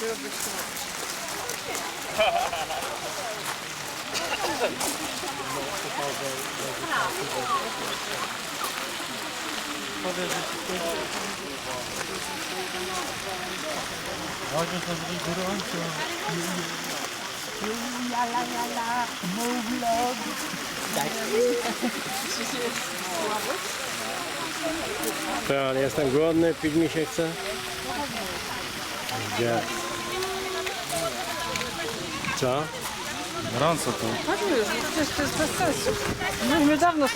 Może to będzie gorąco. To, ale jestem głodny, pić mi się chce. Gdzie? Co? Gorąco tu. Chodźmy już, przecież to jest bez sensu. Myśmy dawno